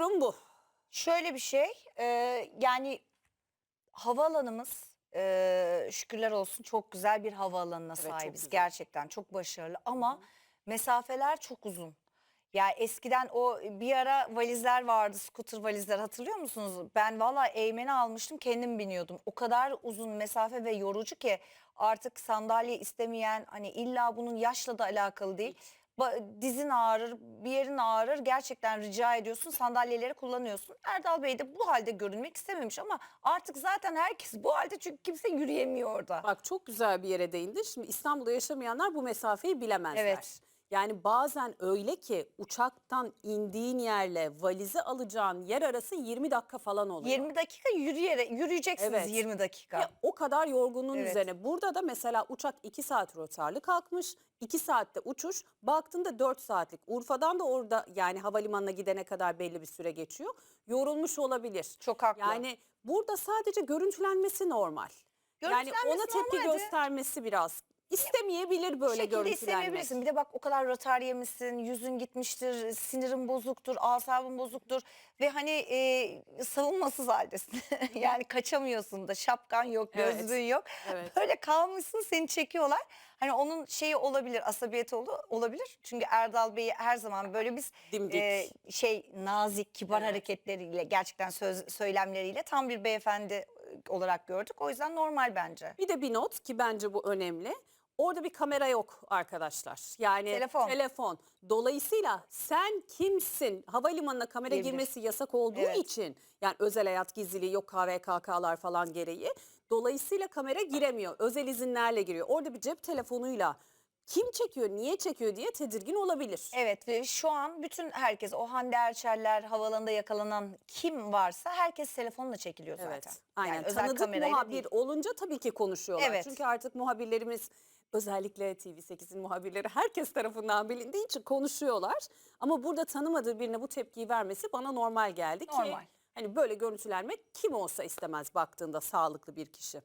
Durum bu. Şöyle bir şey, e, yani havaalanımız e, şükürler olsun çok güzel bir havaalanına Evet, çok sahibiz. güzel. Gerçekten çok başarılı ama mesafeler çok uzun. Ya eskiden o bir ara valizler vardı, scooter valizler hatırlıyor musunuz? Ben valla eğmeni almıştım, kendim biniyordum. O kadar uzun mesafe ve yorucu ki artık sandalye istemeyen hani illa bunun yaşla da alakalı değil. Dizin ağrır, bir yerin ağrır. Gerçekten rica ediyorsun sandalyeleri kullanıyorsun. Erdal Bey de bu halde görünmek istememiş ama artık zaten herkes bu halde çünkü kimse yürüyemiyor orada. Bak çok güzel bir yere değindin. Şimdi İstanbul'da yaşamayanlar bu mesafeyi bilemezler. Evet. Yani bazen öyle ki uçaktan indiğin yerle valizi alacağın yer arası 20 dakika falan oluyor. 20 dakika yürüyerek yürüyeceksiniz Evet. 20 dakika. Ve o kadar yorgunluğun Evet. üzerine. Burada da mesela uçak 2 saat rotarlı kalkmış. 2 saatte uçuş. Baktığında 4 saatlik. Urfa'dan da orada yani havalimanına gidene kadar belli bir süre geçiyor. Yorulmuş olabilir. Çok haklı. Yani burada sadece görüntülenmesi normal. yani Görüntülenmesi ona tepki normaldi. göstermesi biraz. İstemeyebilir böyle şekilde görüntülenmek. istemeyebilirsin. Bir de bak o kadar rotar yemişsin, yüzün gitmiştir, sinirin bozuktur, asabın bozuktur ve hani e, savunmasız haldesin. yani kaçamıyorsun da şapkan yok, Evet. gözlüğün yok. Evet. Böyle kalmışsın seni çekiyorlar. Hani onun şeyi olabilir, asabiyeti olu- olabilir. Çünkü Erdal Bey'i her zaman böyle biz Dimdik. şey nazik, kibar Evet. hareketleriyle, gerçekten söz söylemleriyle tam bir beyefendi e, olarak gördük. O yüzden normal bence. Bir de bir not ki bence bu önemli. Orada bir kamera yok arkadaşlar. Yani Telefon. telefon. Dolayısıyla sen kimsin? Havalimanına kamera Diyebilir. girmesi yasak olduğu Evet. için yani özel hayat gizliliği yok KVKK'lar falan gereği. Dolayısıyla kamera giremiyor. Özel izinlerle giriyor. Orada bir cep telefonuyla kim çekiyor, niye çekiyor diye tedirgin olabilir. Evet ve şu an bütün herkes o Hande Erçeller havalanında yakalanan kim varsa herkes telefonla çekiliyor zaten. Evet. Aynen. Yani Tanıdık muhabir değil. olunca tabii ki konuşuyorlar. Evet. Çünkü artık muhabirlerimiz özellikle TV8'in muhabirleri herkes tarafından bilindiği için konuşuyorlar. Ama burada tanımadığı birine bu tepkiyi vermesi bana normal geldi ki Normal. hani böyle görüntülenmek kim olsa istemez baktığında sağlıklı bir kişi.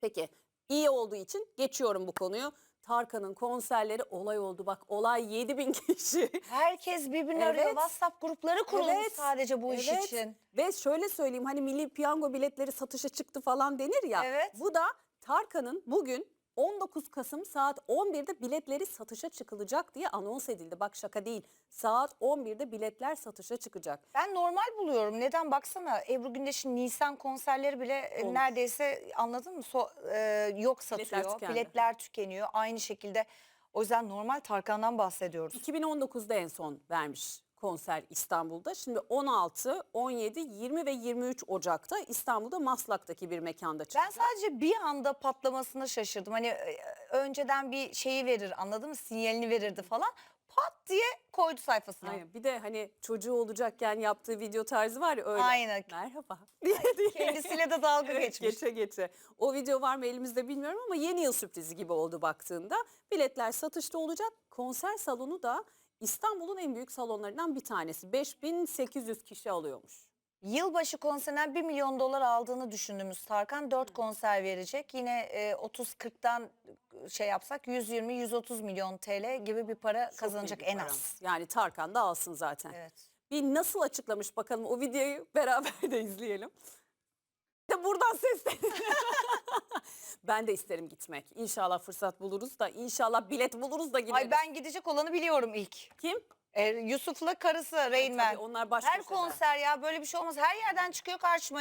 Peki iyi olduğu için geçiyorum bu konuyu. Tarkan'ın konserleri olay oldu. Bak olay 7000 kişi. Herkes birbirini Evet. arıyor. WhatsApp grupları kurulmuş Evet, sadece bu iş Evet. için. Ve şöyle söyleyeyim hani milli piyango biletleri satışa çıktı falan denir ya. Evet. Bu da Tarkan'ın bugün 19 Kasım saat 11'de biletleri satışa çıkılacak diye anons edildi. Bak şaka değil. Saat 11'de biletler satışa çıkacak. Ben normal buluyorum. Neden baksana Ebru Gündeş'in Nisan konserleri bile e, Olmuş. neredeyse anladın mı? So- e, yok satıyor. tükendi. Biletler tükeniyor. Aynı şekilde o yüzden normal Tarkan'dan bahsediyoruz. 2019'da en son vermiş konser İstanbul'da. Şimdi 16, 17, 20 ve 23 Ocak'ta İstanbul'da Maslak'taki bir mekanda çıkacak. Ben sadece bir anda patlamasına şaşırdım. Hani e, önceden bir şeyi verir anladın mı? Sinyalini verirdi falan. Pat diye koydu sayfasına. Aynen. Bir de hani çocuğu olacakken yaptığı video tarzı var ya öyle. Aynen. Merhaba. diye diye. Kendisiyle de dalga Evet, geçmiş. Geçe geçe. O video var mı elimizde bilmiyorum ama yeni yıl sürprizi gibi oldu baktığında. Biletler satışta olacak. Konser salonu da İstanbul'un en büyük salonlarından bir tanesi. 5800 kişi alıyormuş. Yılbaşı konserinden 1 milyon dolar aldığını düşündüğümüz Tarkan 4 konser verecek. Yine e, 30-40'tan şey yapsak 120-130 milyon TL gibi bir para Çok kazanacak en para. az. Yani Tarkan da alsın zaten. Evet. Bir nasıl açıklamış bakalım o videoyu beraber de izleyelim. De buradan sesleniyorum. ben de isterim gitmek. İnşallah fırsat buluruz da inşallah bilet buluruz da gideriz. Ay ben gidecek olanı biliyorum ilk. Kim? E, Yusuf'la karısı Rain tabii Man. onlar baş Her konser ya böyle bir şey olmaz. Her yerden çıkıyor karşıma.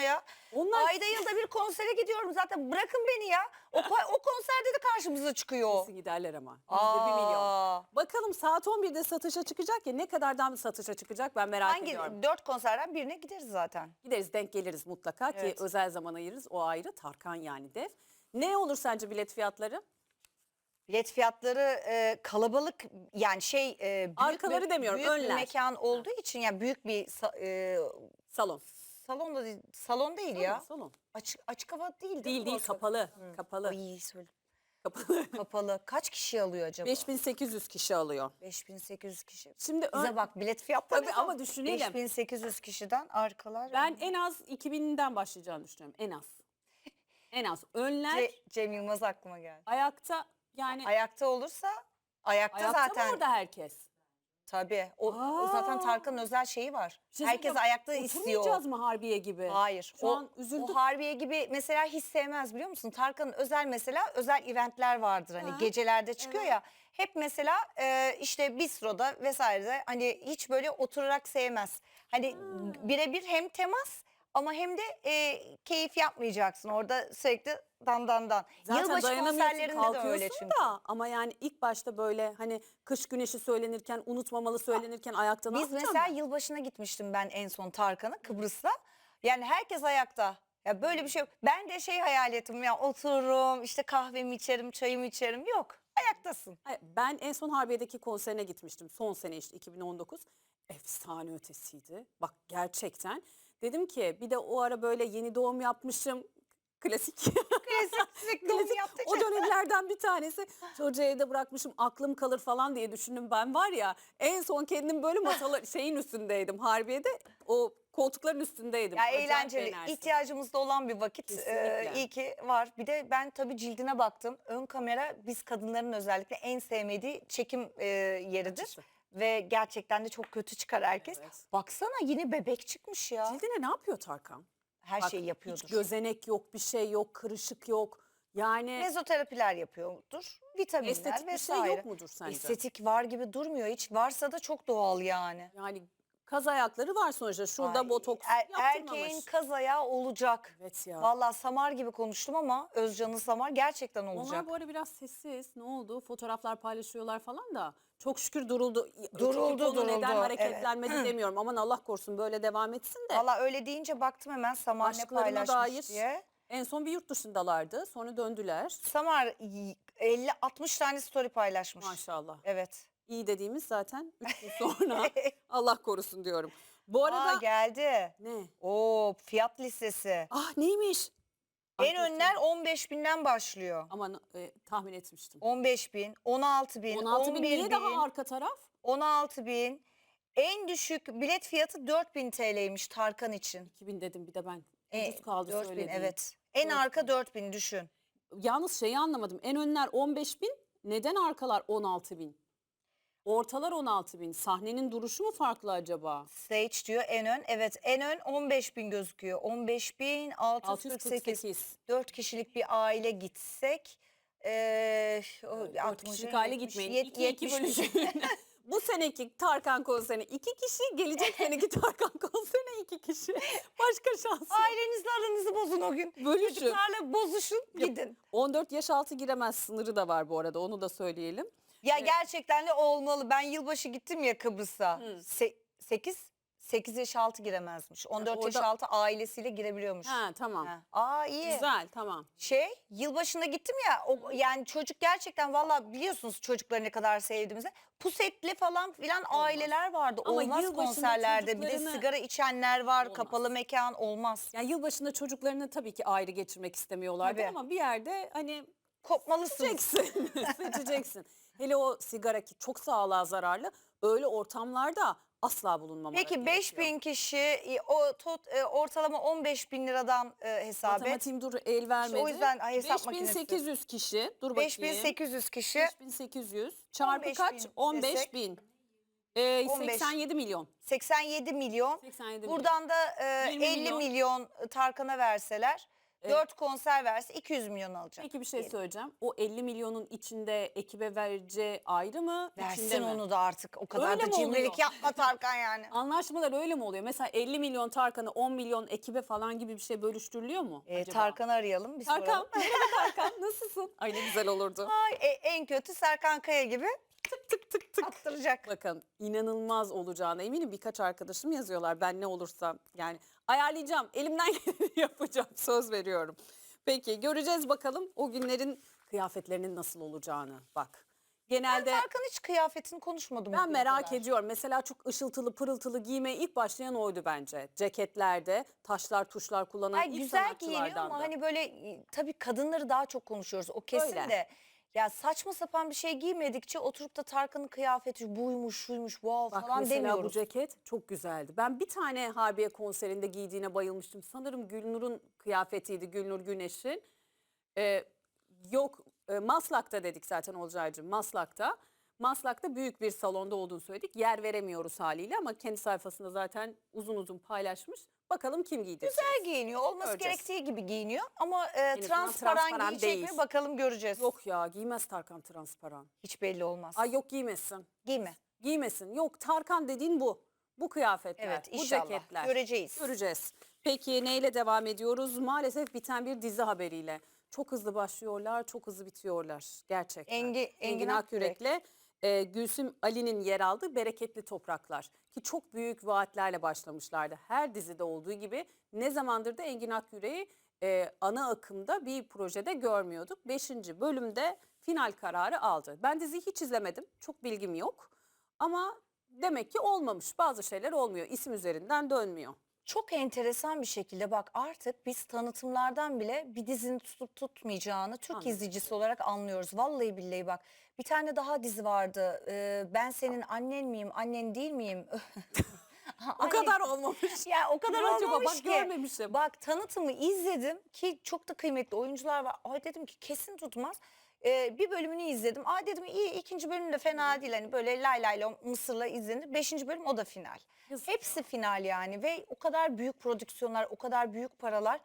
Onlar Ayda yılda bir konsere gidiyorum zaten. Bırakın beni ya. O, ko- o konserde de karşımıza çıkıyor. Kesin giderler ama. Yüzde bir milyon. Aa. Bakalım saat 11'de satışa çıkacak ya ne kadardan satışa çıkacak ben merak Hangi ediyorum. dört konserden birine gideriz zaten. Gideriz denk geliriz mutlaka ki Evet. özel zaman ayırırız o ayrı Tarkan yani dev. Ne olur sence bilet fiyatları? Bilet fiyatları e, kalabalık yani şey e, büyük Arkaları bir, demiyorum, büyük bir önler. mekan olduğu için yani büyük bir sa- e, Salon. salon da değil, salon değil ya. Salon. Açık açık hava değil Değil mi değil orası? kapalı. Kapalı. Ay söyle. Kapalı. Kapalı. Kaç kişi alıyor acaba? 5800 kişi alıyor. 5800 kişi. Şimdi ön- Bize bak bilet fiyatları. Tabii ama düşünelim. 5800 kişiden arkalar. ben en az 2000'den başlayacağını düşünüyorum. En az. En az. Önler Ce- Cem Yılmaz aklıma geldi. ayakta yani Ayakta olursa ayakta, ayakta zaten mı orada herkes? Tabii. O, Aa. zaten Tarkan'ın özel şeyi var. Şey Herkes ayakta istiyor. Oturmayacağız mı Harbiye gibi? Hayır. Şu o, an üzüldüm. O Harbiye gibi mesela hiç sevmez biliyor musun? Tarkan'ın özel mesela özel eventler vardır hani Ha, gecelerde çıkıyor ya. Hep mesela e, işte bistroda vesairede hani hiç böyle oturarak sevmez. Hani birebir hem temas ama hem de e, keyif yapmayacaksın orada sürekli dan dan dan. Zaten Yılbaşı konserlerinde de öyle çünkü. da ama yani ilk başta böyle hani kış güneşi söylenirken unutmamalı söylenirken ayakta ne Biz mesela ben? yılbaşına gitmiştim ben en son Tarkan'a Kıbrıs'ta. Yani herkes ayakta. Ya böyle bir şey yok. Ben de şey hayal ettim ya otururum işte kahvemi içerim çayımı içerim. Yok ayaktasın. Ben en son Harbiye'deki konserine gitmiştim. Son sene işte 2019. Efsane ötesiydi. Bak gerçekten. Dedim ki bir de o ara böyle yeni doğum yapmışım. Klasik. Klasik sürekli onu Klasik. o dönemlerden bir tanesi. Çocuğu evde bırakmışım aklım kalır falan diye düşündüm ben var ya. En son kendim böyle masalar şeyin üstündeydim. Harbiye'de o koltukların üstündeydim. Ya Acayip eğlenceli. enerjisi. İhtiyacımız da olan bir vakit. Kesinlikle. iyi ki var. Bir de ben tabii cildine baktım. Ön kamera biz kadınların özellikle en sevmediği çekim e, yeridir. Açısı. Ve gerçekten de çok kötü çıkar herkes. Evet. Baksana yine bebek çıkmış ya. Cildine ne yapıyor Tarkan? Her Bak, şeyi yapıyordur. Hiç gözenek yok, bir şey yok, kırışık yok. Yani Mezoterapiler yapıyordur. Vitaminler estetik bir şey vesaire. yok mudur sence? Estetik var gibi durmuyor. Hiç varsa da çok doğal yani. Yani kaz ayakları var sonuçta. Şurada Ay, botoks er- yaptırmamış. erkeğin kaz ayağı olacak. Evet ya. Vallahi Samar gibi konuştum ama Özcan'ın Samar gerçekten olacak. Onlar bu ara biraz sessiz. Ne oldu? Fotoğraflar paylaşıyorlar falan da. Çok şükür duruldu. Duruldu, konu Neden duruldu, hareketlenmedi demiyorum. Aman Allah korusun böyle devam etsin de. Valla öyle deyince baktım hemen Samar ne paylaşmış dair diye. En son bir yurt dışındalardı. Sonra döndüler. Samar y- 50-60 tane story paylaşmış. Maşallah. Evet. İyi dediğimiz zaten 3 gün sonra Allah korusun diyorum. Bu arada Aa geldi. ne? Oo fiyat listesi. Ah neymiş? En önler 15 binden başlıyor. Aman e, tahmin etmiştim. 15 bin, 16 bin, 16 11 bin bin, niye daha arka taraf? 16 bin. En düşük bilet fiyatı 4000 TL'ymiş Tarkan için. 2000 dedim bir de ben. E, Ucuz kaldı 4000 söylediğin. evet. En 4000. arka 4000 düşün. Yalnız şeyi anlamadım. En önler 15 bin. Neden arkalar 16 bin? Ortalar 16 bin. Sahnenin duruşu mu farklı acaba? Stage diyor en ön. Evet en ön 15 bin gözüküyor. 15 bin 648. 648. 4 kişilik bir aile gitsek. Eee o 4 60, kişilik aile 70, gitmeyin. yet- 2 2 70 bölüşün. Bu seneki Tarkan konserine 2 kişi, gelecek seneki Tarkan konserine 2 kişi. Başka şans. Ailenizle aranızı bozun o gün. Bölüşün. Çocuklarla bozuşun gidin. 14 yaş altı giremez sınırı da var bu arada onu da söyleyelim. Ya gerçekten de olmalı. Ben yılbaşı gittim ya Kıbrıs'a. Hı. 8 8 yaş altı giremezmiş. 14 yaş orada- altı ailesiyle girebiliyormuş. Ha tamam. Ha. Aa iyi. Güzel tamam. Şey yılbaşında gittim ya o, yani çocuk gerçekten valla biliyorsunuz çocukları ne kadar sevdiğimizi. Pusetli falan filan aileler vardı. Ama olmaz yılbaşında konserlerde bir de çocuklarını- sigara içenler var Olmaz. kapalı mekan olmaz. Yani yılbaşında çocuklarını tabii ki ayrı geçirmek istemiyorlardı Tabii. ama bir yerde hani Kopmalısınız. seçeceksin. seçeceksin. Hele o sigara ki çok sağlığa zararlı. Öyle ortamlarda asla bulunmamaları Peki gerekiyor. 5000 kişi o tot, e, ortalama 15 bin liradan e, hesap et. Matematiğim dur el vermedi. o yüzden ay, hesap makinesi. 5800 kişi. Dur bakayım. 5800 kişi 5800 çarpı 15 kaç? bin 15 desek. bin. Ee, 15. 87 milyon. 87 milyon. 87 milyon. Buradan da e, 20 50 milyon. milyon Tarkan'a verseler, Evet. 4 konser verse 200 milyon alacak. Peki bir şey diyelim. söyleyeceğim. O 50 milyonun içinde ekibe vereceği ayrı mı? içinde Versin mi? onu da artık. O kadar Öyle da cimrilik yapma Tarkan yani. Anlaşmalar öyle mi oluyor? Mesela 50 milyon Tarkan'ı 10 milyon ekibe falan gibi bir şey bölüştürülüyor mu? E, acaba? Tarkan'ı arayalım bir Tarkan, soralım. merhaba Tarkan nasılsın? Ay ne güzel olurdu. Ay, e, en kötü Serkan Kaya gibi tık tık tık tık attıracak. Bakın inanılmaz olacağına eminim birkaç arkadaşım yazıyorlar. Ben ne olursam yani ayarlayacağım. Elimden geleni yapacağım. Söz veriyorum. Peki göreceğiz bakalım o günlerin kıyafetlerinin nasıl olacağını. Bak genelde Ben Tarkan hiç kıyafetini konuşmadım. ben bugüne merak kadar. ediyorum. Mesela çok ışıltılı pırıltılı giymeye ilk başlayan oydu bence. Ceketlerde taşlar tuşlar kullanan Ay ilk güzel giyiniyor ama hani böyle e, tabii kadınları daha çok konuşuyoruz. O kesin Öyle. de. Ya saçma sapan bir şey giymedikçe oturup da Tarkan'ın kıyafeti buymuş şuymuş wow Bak falan mesela bu demiyoruz. ceket çok güzeldi. Ben bir tane Harbiye konserinde giydiğine bayılmıştım. Sanırım Gülnur'un kıyafetiydi. Gülnur Güneş'in. Ee, yok e, Maslak'ta dedik zaten Olcay'cığım Maslak'ta. Maslak'ta büyük bir salonda olduğunu söyledik. Yer veremiyoruz haliyle ama kendi sayfasında zaten uzun uzun paylaşmış. Bakalım kim giydirecek? Güzel giyiniyor. Olması Göreceğiz. gerektiği gibi giyiniyor. Ama e, azından transparan, transparan giyecek değil. mi bakalım göreceğiz. Yok ya giymez Tarkan transparan. Hiç belli olmaz. Ay yok giymesin. Giyme. Giymesin. Yok Tarkan dediğin bu. Bu kıyafetler, Evet bu inşallah. ceketler. Göreceğiz. Göreceğiz. Peki neyle devam ediyoruz? Maalesef biten bir dizi haberiyle. Çok hızlı başlıyorlar, çok hızlı bitiyorlar gerçekten. Engi- Engin. Akyürek'le e, Gülsüm Ali'nin yer aldığı Bereketli Topraklar. Ki çok büyük vaatlerle başlamışlardı. Her dizide olduğu gibi ne zamandır da Engin Akyürek'i e, ana akımda bir projede görmüyorduk. Beşinci bölümde final kararı aldı. Ben diziyi hiç izlemedim. Çok bilgim yok. Ama demek ki olmamış. Bazı şeyler olmuyor. İsim üzerinden dönmüyor. Çok enteresan bir şekilde bak artık biz tanıtımlardan bile bir dizinin tutup tutmayacağını Türk Anladım. izleyicisi olarak anlıyoruz. Vallahi billahi bak bir tane daha dizi vardı. Ee, ben senin annen miyim, annen değil miyim? O kadar olmamış. Ya o kadar Ne acaba? olmamış Bak ki. görmemişim. Bak tanıtımı izledim ki çok da kıymetli oyuncular var. Ay dedim ki kesin tutmaz. Ee, bir bölümünü izledim. Aa dedim iyi ikinci bölüm de fena değil. Hani böyle lay lay lay Mısır'la izlenir. Beşinci bölüm o da final. Yazık Hepsi final yani ve o kadar büyük prodüksiyonlar, o kadar büyük paralar.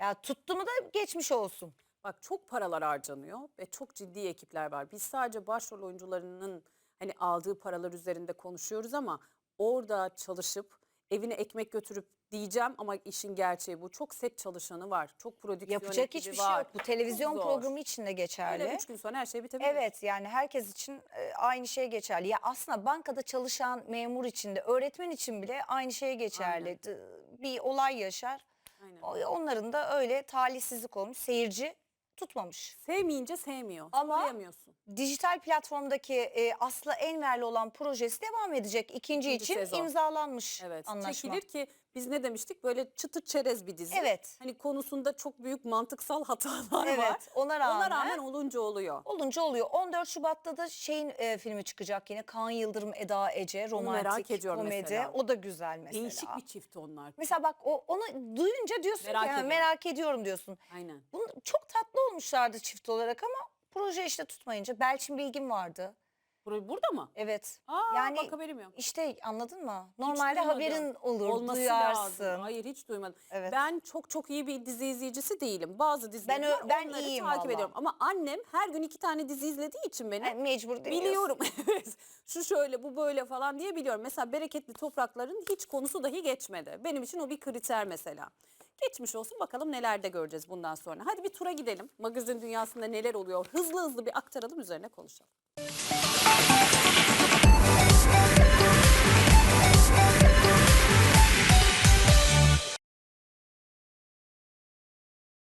Ya tuttu mu da geçmiş olsun. Bak çok paralar harcanıyor ve çok ciddi ekipler var. Biz sadece başrol oyuncularının hani aldığı paralar üzerinde konuşuyoruz ama orada çalışıp evine ekmek götürüp diyeceğim ama işin gerçeği bu. Çok set çalışanı var. Çok prodüksiyon Yapacak ekibi hiçbir şey var. yok. Bu televizyon zor. programı için de Öyle geçerli. üç gün sonra her şey bitebilir. Evet yani herkes için e, aynı şey geçerli. Ya aslında bankada çalışan memur için de öğretmen için bile aynı şey geçerli. D- Bir olay yaşar. Aynen. O- Onların da öyle talihsizlik olmuş. Seyirci tutmamış. Sevmeyince sevmiyor. Ama- Koruyamıyorsun. Dijital platformdaki e, Aslı Enver'le olan projesi devam edecek. İkinci, İkinci için sezon. imzalanmış Evet. anlaşma. Çekilir ki biz ne demiştik? Böyle çıtır çerez bir dizi. Evet. Hani konusunda çok büyük mantıksal hatalar Evet var. ona rağmen, Ona rağmen olunca oluyor. olunca oluyor. 14 Şubat'ta da şeyin e, filmi çıkacak yine. Kaan Yıldırım, Eda Ece, romantik merak ediyorum komedi. mesela. O da güzel mesela. Değişik bir çift onlar. Mesela bak o onu duyunca diyorsun Merak ki "Ha, ediyorum. merak ediyorum diyorsun. Aynen. Bunu çok tatlı olmuşlardı çift olarak ama proje işte tutmayınca Belçin Bilgin vardı. Bur- Burada mı? Evet. Aa, Yani bak haberim yok. İşte anladın mı? Normalde duymadım. haberin olur, Olması duyarsın. lazım. Hayır hiç duymadım. Evet. Ben çok çok iyi bir dizi izleyicisi değilim. Bazı diziler Ben var, ben onları iyiyim takip ediyorum. Ama annem her gün iki tane dizi izlediği için beni Yani mecbur biliyorum. Şu şöyle bu böyle falan diye biliyorum. Mesela Bereketli Toprakların hiç konusu dahi geçmedi. Benim için o bir kriter mesela. Geçmiş olsun bakalım neler de göreceğiz bundan sonra. Hadi bir tura gidelim. Magazin dünyasında neler oluyor? Hızlı hızlı bir aktaralım üzerine konuşalım.